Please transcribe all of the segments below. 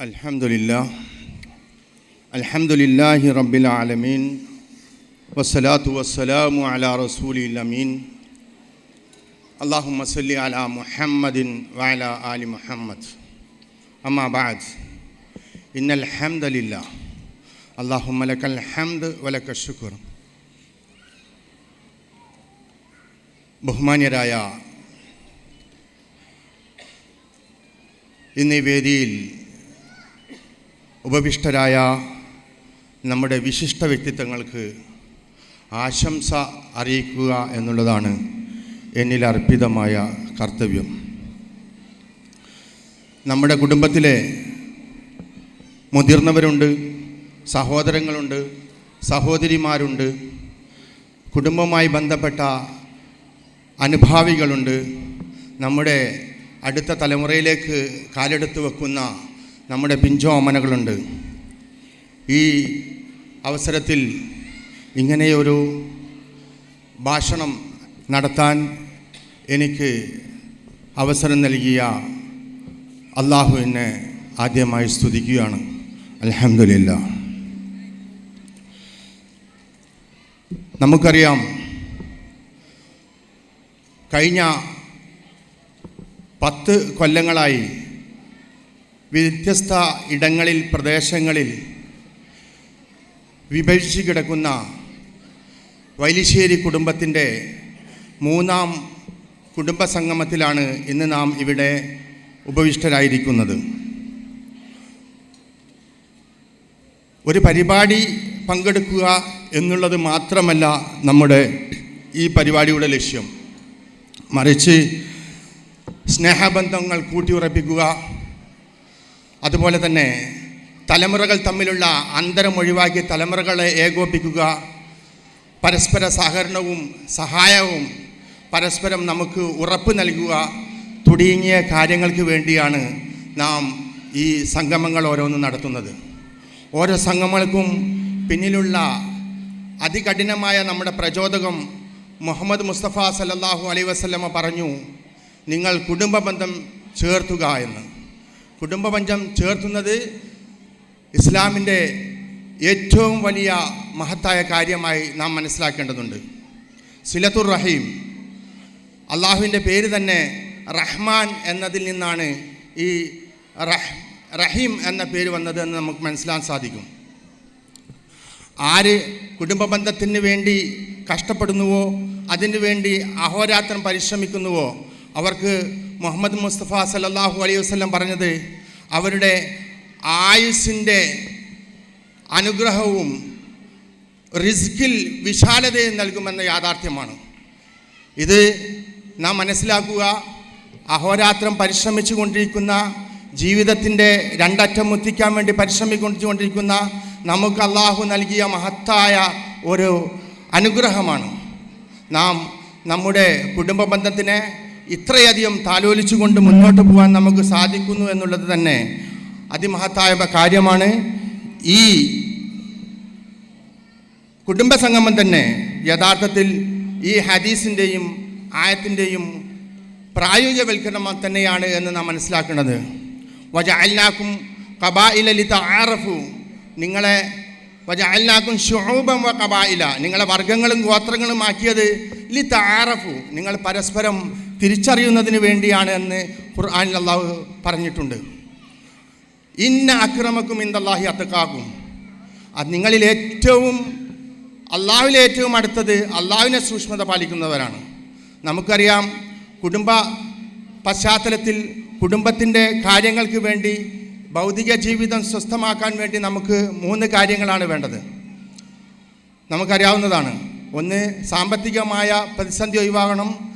الحمد لله الحمد لله رب العالمين والصلاة والسلام على رسول الأمين اللهم صل على محمد وعلى آل محمد أما بعد إن الحمد لله اللهم لك الحمد ولك الشكر ബഹുമാന്യരായ ഇന്ന് ഈ വേദിയിൽ ഉപവിഷ്ടരായ നമ്മുടെ വിശിഷ്ട വ്യക്തിത്വങ്ങൾക്ക് ആശംസ അറിയിക്കുക എന്നുള്ളതാണ് എന്നിൽ അർപ്പിതമായ കർത്തവ്യം. നമ്മുടെ കുടുംബത്തിലെ മുതിർന്നവരുണ്ട് സഹോദരങ്ങളുണ്ട് സഹോദരിമാരുണ്ട് കുടുംബവുമായി ബന്ധപ്പെട്ട അനുഭാവികളുണ്ട്. നമ്മുടെ അടുത്ത തലമുറയിലേക്ക് കാലെടുത്ത് വെക്കുന്ന നമ്മുടെ പിഞ്ചോമനകളുണ്ട്. ഈ അവസരത്തിൽ ഇങ്ങനെയൊരു ഭാഷണം നടത്താൻ എനിക്ക് അവസരം നൽകിയ അള്ളാഹുവിനെ ആദ്യമായി സ്തുതിക്കുകയാണ്. അലഹമില്ല നമുക്കറിയാം കഴിഞ്ഞ പത്ത് കൊല്ലങ്ങളായി വ്യത്യസ്ത ഇടങ്ങളിൽ പ്രദേശങ്ങളിൽ വിഭജിച്ച് കിടക്കുന്ന വൈലിശ്ശേരി കുടുംബത്തിന്റെ മൂന്നാം കുടുംബ സംഗമത്തിലാണ് ഇന്ന് നാം ഇവിടെ ഉപവിഷ്ടരായിരിക്കുന്നത്. ഒരു പരിപാടി പങ്കെടുക്കുക എന്നുള്ളത് മാത്രമല്ല നമ്മുടെ ഈ പരിപാടിയുടെ ലക്ഷ്യം. മറിച്ച് സ്നേഹബന്ധങ്ങൾ കൂട്ടിയുറപ്പിക്കുക അതുപോലെ തന്നെ തലമുറകൾ തമ്മിലുള്ള അന്തരം ഒഴിവാക്കി തലമുറകളെ ഏകോപിക്കുക പരസ്പര സഹകരണവും സഹായവും പരസ്പരം നമുക്ക് ഉറപ്പ് നൽകുക. തുടങ്ങിയ കാര്യങ്ങൾക്ക് വേണ്ടിയാണ് നാം ഈ സംഗമങ്ങൾ ഓരോന്നും നടത്തുന്നത്. ഓരോ സംഗമങ്ങൾക്കും പിന്നിലുള്ള അതികഠിനമായ നമ്മുടെ പ്രചോദകം മുഹമ്മദ് മുസ്തഫ സല്ലല്ലാഹു അലൈ വസല്ലമ പറഞ്ഞു നിങ്ങൾ കുടുംബ ബന്ധം ചേർത്തുക എന്ന്. കുടുംബ ബന്ധം ചേർത്തുന്നത് ഇസ്ലാമിന്റെ ഏറ്റവും വലിയ മഹത്തായ കാര്യമായി നാം മനസ്സിലാക്കേണ്ടതുണ്ട്. സിലത്തുർ റഹീം അള്ളാഹുവിന്റെ പേര് തന്നെ റഹ്മാൻ എന്നതിൽ നിന്നാണ് ഈ റഹ് റഹീം എന്ന പേര് വന്നത് എന്ന് നമുക്ക് മനസ്സിലാക്കാൻ സാധിക്കും. ആര് കുടുംബ ബന്ധത്തിന് വേണ്ടി കഷ്ടപ്പെടുന്നുവോ അതിനു വേണ്ടി അഹോരാത്രം പരിശ്രമിക്കുന്നുവോ അവർക്ക് മുഹമ്മദ് മുസ്തഫ സല്ലല്ലാഹു അലൈഹി വസ്ലം പറഞ്ഞത് അവരുടെ ആയുസ്സിന്റെ അനുഗ്രഹവും റിസ്കിൽ വിശാലതയും നൽകുമെന്ന യാഥാർത്ഥ്യമാണ്. ഇത് നാം മനസ്സിലാക്കുക അഹോരാത്രം പരിശ്രമിച്ചു കൊണ്ടിരിക്കുന്ന ജീവിതത്തിന്റെ രണ്ടറ്റം മുത്തിക്കാൻ വേണ്ടി പരിശ്രമിക്കൊണ്ടിരിക്കുന്ന നമുക്ക് അള്ളാഹു നൽകിയ മഹത്തായ ഒരു അനുഗ്രഹമാണ്. നാം നമ്മുടെ കുടുംബ ബന്ധത്തിനെ ഇത്രയധികം താലോലിച്ചുകൊണ്ട് മുന്നോട്ട് പോകാൻ നമുക്ക് സാധിക്കുന്നു എന്നുള്ളത് തന്നെ അതിമഹത്തായ കാര്യമാണ്. ഈ കുടുംബസംഗമം തന്നെ യഥാർത്ഥത്തിൽ ഈ ഹദീസിന്റെയും ആയത്തിന്റെയും പ്രായോഗികവൽക്കരണം തന്നെയാണ് എന്ന് നാം മനസ്സിലാക്കുന്നത്. വജ അൽനാക്കും കബായിലലിത്ത ആറഫു നിങ്ങളെ വജ അൽനാക്കും ഷുഹൂബം വ കബായില നിങ്ങളെ വർഗങ്ങളും ഗോത്രങ്ങളും ആക്കിയത് ലി താറഫു നിങ്ങൾ പരസ്പരം തിരിച്ചറിയുന്നതിന് വേണ്ടിയാണ് എന്ന് ഖുർആാനിൽ അള്ളാഹു പറഞ്ഞിട്ടുണ്ട്. ഇന്ന അക്രമക്കും ഇന്ദല്ലാഹി അത്തക്കാക്കും അത് നിങ്ങളിൽ ഏറ്റവും അള്ളാഹുവിൽ ഏറ്റവും അടുത്തത് അള്ളാഹുവിനെ സൂക്ഷ്മത പാലിക്കുന്നവരാണ്. നമുക്കറിയാം കുടുംബ പശ്ചാത്തലത്തിൽ കുടുംബത്തിന്റെ കാര്യങ്ങൾക്ക് വേണ്ടി ഭൗതിക ജീവിതം സ്വസ്ഥമാക്കാൻ വേണ്ടി നമുക്ക് മൂന്ന് കാര്യങ്ങളാണ് വേണ്ടത്. നമുക്കറിയാവുന്നതാണ്. ഒന്ന് സാമ്പത്തികമായ പ്രതിസന്ധി ഒഴിവാകണം.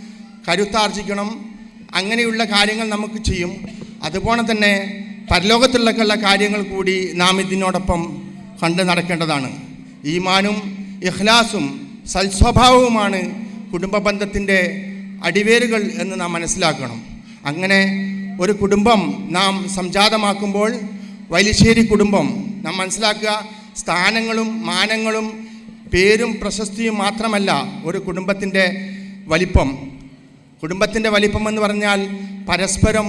കരുത്താർജിക്കണം. അങ്ങനെയുള്ള കാര്യങ്ങൾ നമുക്ക് ചെയ്യും. അതുപോലെ തന്നെ പരലോകത്തുള്ള കാര്യങ്ങൾ കൂടി നാം ഇതിനോടൊപ്പം കണ്ട് നടക്കേണ്ടതാണ്. ഈമാനും ഇഖ്ലാസും സൽസ്വഭാവവുമാണ് കുടുംബ ബന്ധത്തിന്റെ അടിവേരുകൾ എന്ന് നാം മനസ്സിലാക്കണം. അങ്ങനെ ഒരു കുടുംബം നാം സംജാതമാക്കുമ്പോൾ വലിശ്ശേരി കുടുംബം നാം മനസ്സിലാക്കുക സ്ഥാനങ്ങളും മാനങ്ങളും പേരും പ്രശസ്തിയും മാത്രമല്ല ഒരു കുടുംബത്തിന്റെ വലിപ്പം. കുടുംബത്തിന്റെ വലിപ്പം എന്ന് പറഞ്ഞാൽ പരസ്പരം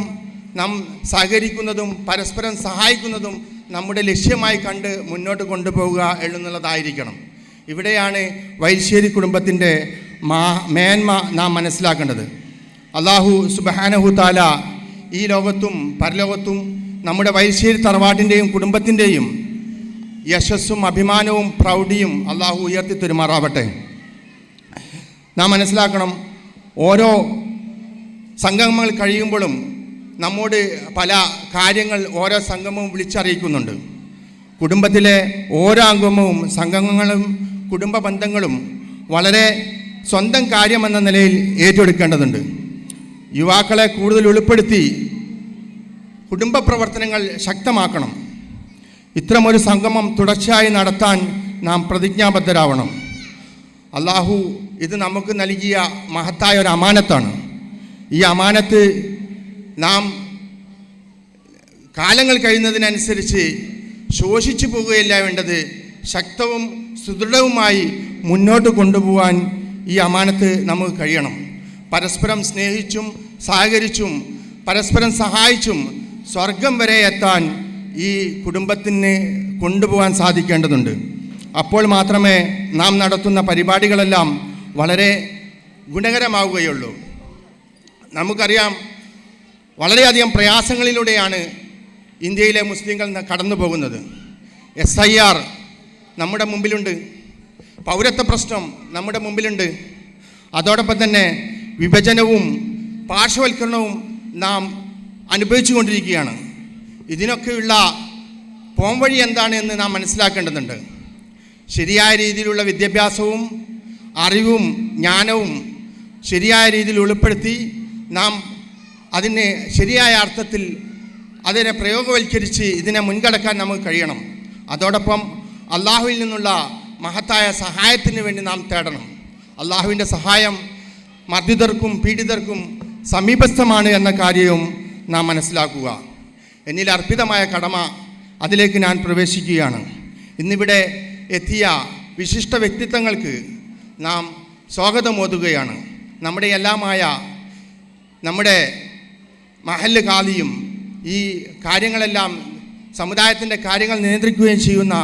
നാം സഹകരിക്കുന്നതും പരസ്പരം സഹായിക്കുന്നതും നമ്മുടെ ലക്ഷ്യമായി കണ്ട് മുന്നോട്ട് കൊണ്ടുപോവുക എന്നുള്ളതായിരിക്കണം. ഇവിടെയാണ് വൈശ്ശേരി കുടുംബത്തിന്റെ മാ മേന്മ നാം മനസ്സിലാക്കേണ്ടത്. അള്ളാഹു സുബഹാനഹു താല ഈ ലോകത്തും പരലോകത്തും നമ്മുടെ വൈശ്ശേരി തറവാട്ടിന്റെയും കുടുംബത്തിന്റെയും യശസ്സും അഭിമാനവും പ്രൗഢിയും അള്ളാഹു ഉയർത്തി തെരുമാറാവട്ടെ. നാം മനസ്സിലാക്കണം ഓരോ സംഗമങ്ങൾ കഴിയുമ്പോഴും നമ്മോട് പല കാര്യങ്ങൾ ഓരോ സംഗമവും വിളിച്ചറിയിക്കുന്നുണ്ട്. കുടുംബത്തിലെ ഓരോ അംഗവും സംഗമങ്ങളും കുടുംബ ബന്ധങ്ങളും വളരെ സ്വന്തം കാര്യമെന്ന നിലയിൽ ഏറ്റെടുക്കേണ്ടതുണ്ട്. യുവാക്കളെ കൂടുതൽ ഉൾപ്പെടുത്തി കുടുംബ പ്രവർത്തനങ്ങൾ ശക്തമാക്കണം. ഇത്തരമൊരു സംഗമം തുടർച്ചയായി നടത്താൻ നാം പ്രതിജ്ഞാബദ്ധരാവണം. അള്ളാഹു ഇത് നമുക്ക് നൽകിയ മഹത്തായ ഒരു അമാനത്താണ്. ഈ അമാനത്ത് നാം കാലങ്ങൾ കഴിയുന്നതിനനുസരിച്ച് ശോഷിച്ചു പോവുകയല്ല വേണ്ടത്. ശക്തവും സുദൃഢവുമായി മുന്നോട്ട് കൊണ്ടുപോകാൻ ഈ അമാനത്ത് നമുക്ക് കഴിയണം. പരസ്പരം സ്നേഹിച്ചും സഹകരിച്ചും പരസ്പരം സഹായിച്ചും സ്വർഗം വരെ എത്താൻ ഈ കുടുംബത്തിന് കൊണ്ടുപോകാൻ സാധിക്കേണ്ടതുണ്ട്. അപ്പോൾ മാത്രമേ നാം നടത്തുന്ന പരിപാടികളെല്ലാം വളരെ ഗുണകരമാവുകയുള്ളൂ. നമുക്കറിയാം വളരെയധികം പ്രയാസങ്ങളിലൂടെയാണ് ഇന്ത്യയിലെ മുസ്ലിങ്ങൾ കടന്നു പോകുന്നത്. എസ് ഐ ആർ നമ്മുടെ മുമ്പിലുണ്ട്. പൗരത്വ പ്രശ്നം നമ്മുടെ മുമ്പിലുണ്ട്. അതോടൊപ്പം തന്നെ വിഭജനവും പാർശ്വവൽക്കരണവും നാം അനുഭവിച്ചു കൊണ്ടിരിക്കുകയാണ് ഇതിനൊക്കെയുള്ള പോംവഴി എന്താണ് എന്ന് നാം മനസ്സിലാക്കേണ്ടതുണ്ട്. ശരിയായ രീതിയിലുള്ള വിദ്യാഭ്യാസവും അറിവും ജ്ഞാനവും ശരിയായ രീതിയിൽ ഉൾപ്പെടുത്തി നാം അതിനെ ശരിയായ അർത്ഥത്തിൽ അതിനെ പ്രയോഗവൽക്കരിച്ച് ഇതിനെ മുൻകടക്കാൻ നമുക്ക് കഴിയണം. അതോടൊപ്പം അള്ളാഹുവിൽ നിന്നുള്ള മഹത്തായ സഹായത്തിന് വേണ്ടി നാം തേടണം. അള്ളാഹുവിന്റെ സഹായം മർദ്ദിതർക്കും പീഡിതർക്കും സമീപസ്ഥമാണ് എന്ന കാര്യവും നാം മനസ്സിലാക്കുക. എന്നിൽ അർപ്പിതമായ കടമ അതിലേക്ക് ഞാൻ പ്രവേശിക്കുകയാണ്. ഇന്നിവിടെ എത്തിയ വിശിഷ്ട വ്യക്തിത്വങ്ങൾക്ക് നാം സ്വാഗതമോതുകയാണ്. നമ്മുടെ എല്ലാമായ നമ്മുടെ മഹല്ല് കാലിയും ഈ കാര്യങ്ങളെല്ലാം സമുദായത്തിന്റെ കാര്യങ്ങൾ നിയന്ത്രിക്കുകയും ചെയ്യുന്ന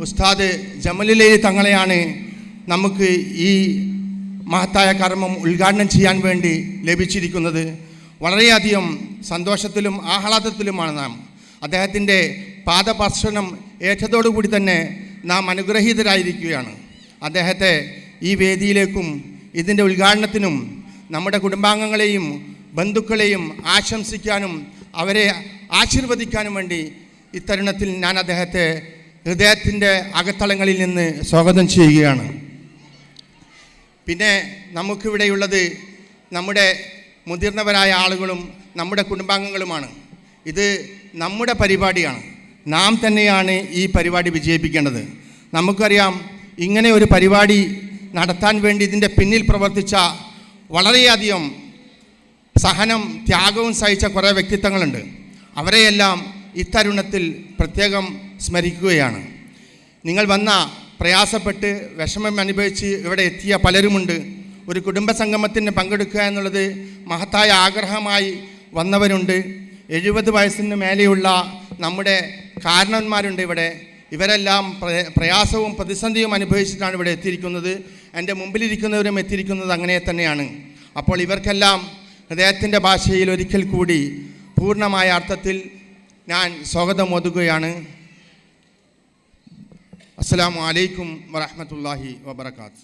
ഉസ്താദ് ജമലിലേ തങ്ങളെയാണ് നമുക്ക് ഈ മഹത്തായ കർമ്മം ഉദ്ഘാടനം ചെയ്യാൻ വേണ്ടി ലഭിച്ചിരിക്കുന്നത്. വളരെയധികം സന്തോഷത്തിലും ആഹ്ലാദത്തിലുമാണ് നാം. അദ്ദേഹത്തിന്റെ പാദപർശനം ഏറ്റതോടുകൂടി തന്നെ നാം അനുഗ്രഹീതരായിരിക്കുകയാണ്. അദ്ദേഹത്തെ ഈ വേദിയിലേക്കും ഇതിന്റെ ഉദ്ഘാടനത്തിനും നമ്മുടെ കുടുംബാംഗങ്ങളെയും ബന്ധുക്കളെയും ആശംസിക്കാനും അവരെ ആശീർവദിക്കാനും വേണ്ടി ഇത്തരുണത്തിൽ ഞാൻ അദ്ദേഹത്തെ ഹൃദയത്തിന്റെ അകത്തളങ്ങളിൽ നിന്ന് സ്വാഗതം ചെയ്യുകയാണ്. പിന്നെ നമുക്കിവിടെയുള്ളത് നമ്മുടെ മുതിർന്നവരായ ആളുകളും നമ്മുടെ കുടുംബാംഗങ്ങളുമാണ്. ഇത് നമ്മുടെ പരിപാടിയാണ്. നാം തന്നെയാണ് ഈ പരിപാടി വിജയിപ്പിക്കേണ്ടത്. നമുക്കറിയാം ഇങ്ങനെ ഒരു പരിപാടി നടത്താൻ വേണ്ടി ഇതിന്റെ പിന്നിൽ പ്രവർത്തിച്ച വളരെയധികം സഹനം ത്യാഗവും സഹിച്ച കുറേ വ്യക്തിത്വങ്ങളുണ്ട്. അവരെയെല്ലാം ഇത്തരുണത്തിൽ പ്രത്യേകം സ്മരിക്കുകയാണ്. നിങ്ങൾ വന്ന പ്രയാസപ്പെട്ട് വിഷമം അനുഭവിച്ച് ഇവിടെ എത്തിയ പലരുമുണ്ട്. ഒരു കുടുംബ സംഗമത്തിന് പങ്കെടുക്കുക എന്നുള്ളത് മഹത്തായ ആഗ്രഹമായി വന്നവരുണ്ട്. എഴുപത് വയസ്സിന് മേലെയുള്ള നമ്മുടെ കാരണവന്മാരുണ്ട് ഇവിടെ. ഇവരെല്ലാം പ്രയാസവും പ്രതിസന്ധിയും അനുഭവിച്ചിട്ടാണ് ഇവിടെ എത്തിയിരിക്കുന്നത്. എന്റെ മുമ്പിലിരിക്കുന്നവരും എത്തിയിരിക്കുന്നത് അങ്ങനെ തന്നെയാണ്. അപ്പോൾ ഇവർക്കെല്ലാം ഹൃദയത്തിന്റെ ഭാഷയിൽ ഒരിക്കൽ കൂടി പൂർണമായ അർത്ഥത്തിൽ ഞാൻ സ്വാഗതം ഒതുക്കുകയാണ്. അസ്സലാമു അലൈക്കും വറഹ്മത്തുള്ളാഹി വബർക്കാത്തു